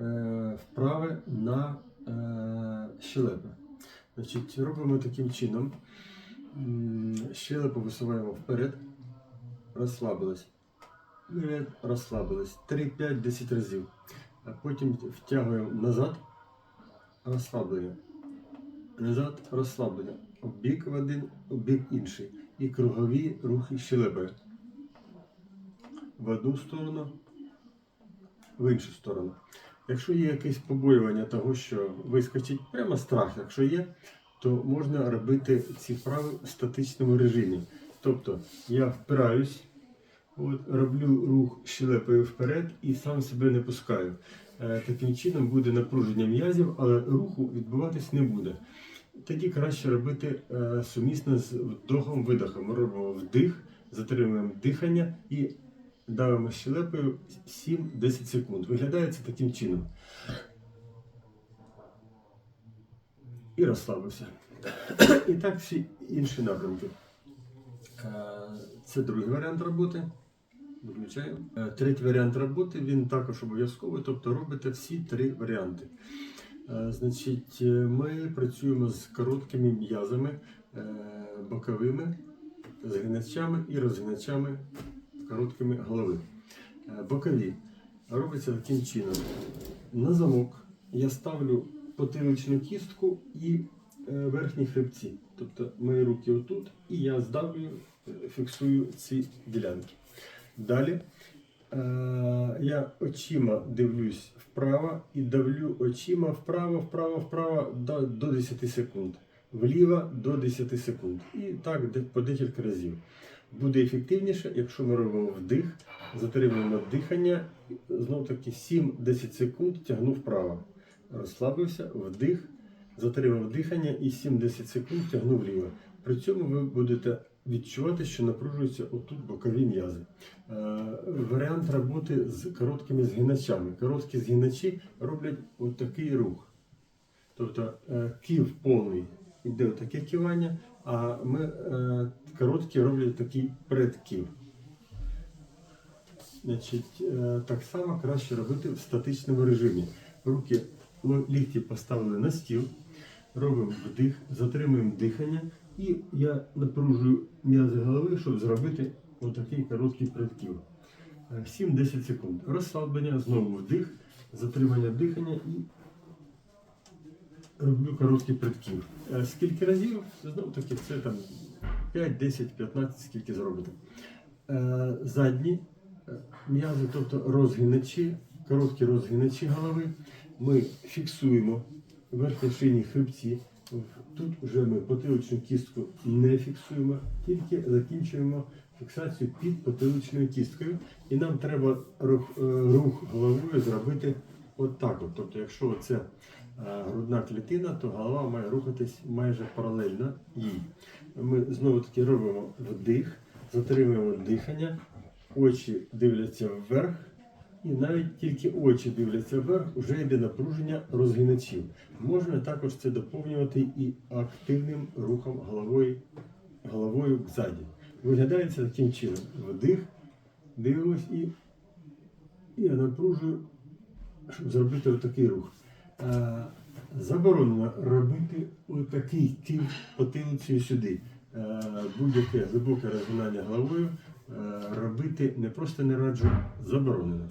е, вправи на е, щелепи. Значить, робимо таким чином. Щелепу висуваємо вперед, розслабились. Розслабились. 3, 5, 10 разів. А потім втягуємо назад, розслаблення. Назад розслаблення. Бік в один, бік інший. І кругові рухи щелепи. В одну сторону, в іншу сторону. Якщо є якесь побоювання того, що вискочить прямо страх, якщо є, то можна робити ці вправи в статичному режимі. Тобто я впираюсь, от, роблю рух щелепою вперед і сам себе не пускаю. Е, Таким чином буде напруження м'язів, але руху відбуватись не буде. Тоді краще робити е, сумісно з вдохом-видохом. Робимо вдих, затримуємо дихання і давимо щелепою 7-10 секунд. Виглядає це таким чином. І розслабився. І так всі інші напрямки. Е, Це другий варіант роботи. Виключаю. Е, Третій варіант роботи він також обов'язковий, тобто робите всі три варіанти. Е, Значить, ми працюємо з короткими м'язами, боковими, згиначами і розгиначами короткими голови. Е, Бокові робиться таким чином. На замок я ставлю потиличну кістку і е, верхні хребці. Тобто мої руки отут, і я здавлюю, е, фіксую ці ділянки. Далі я очима дивлюсь вправо і давлю очима вправо, вправо, вправо до 10 секунд. Вліво до 10 секунд. І так по декілька разів. Буде ефективніше, якщо ми робимо вдих, затримуємо дихання, знов таки 7-10 секунд тягну вправо. Розслабився, вдих, затримав дихання і 7-10 секунд тягну вліво. При цьому ви будете відчувати, що напружуються отут бокові м'язи. Е, варіант роботи з короткими згиначами. Короткі згиначі роблять отакий рух. Тобто е, ків повний іде таке кивання, а ми е, короткі роблять такий предків. Значить, е, так само краще робити в статичному режимі. Руки лікті поставили на стіл, робимо вдих, затримуємо дихання, і я напружую м'язи голови, щоб зробити отакий короткий предків. Е, 7-10 секунд. Розслаблення, знову вдих, затримання дихання і роблю короткий предків. Е, Скільки разів? Знову таки, це там 5, 10, 15, скільки зробите. Е, Задні е, м'язи, тобто розгиначі, короткі розгиначі голови. Ми фіксуємо верхні шийні хребці. Тут вже ми потиличну кістку не фіксуємо, тільки закінчуємо фіксацію під потиличною кісткою. І нам треба рух головою зробити отак. От. Тобто, якщо це е, грудна клітина, то голова має рухатись майже паралельно їй. Ми знову таки робимо вдих, затримуємо дихання, очі дивляться вверх, і навіть тільки очі дивляться вверх, вже йде напруження розгиначів. Можна також це доповнювати і активним рухом головою, головою ззаді. Виглядає це таким чином. Вдих, дивимось і, і напружую, щоб зробити отакий рух. Е, Заборонено робити отакий кив потилицею сюди. Е, Будь-яке глибоке розгинання головою е, робити не просто не раджу, заборонено.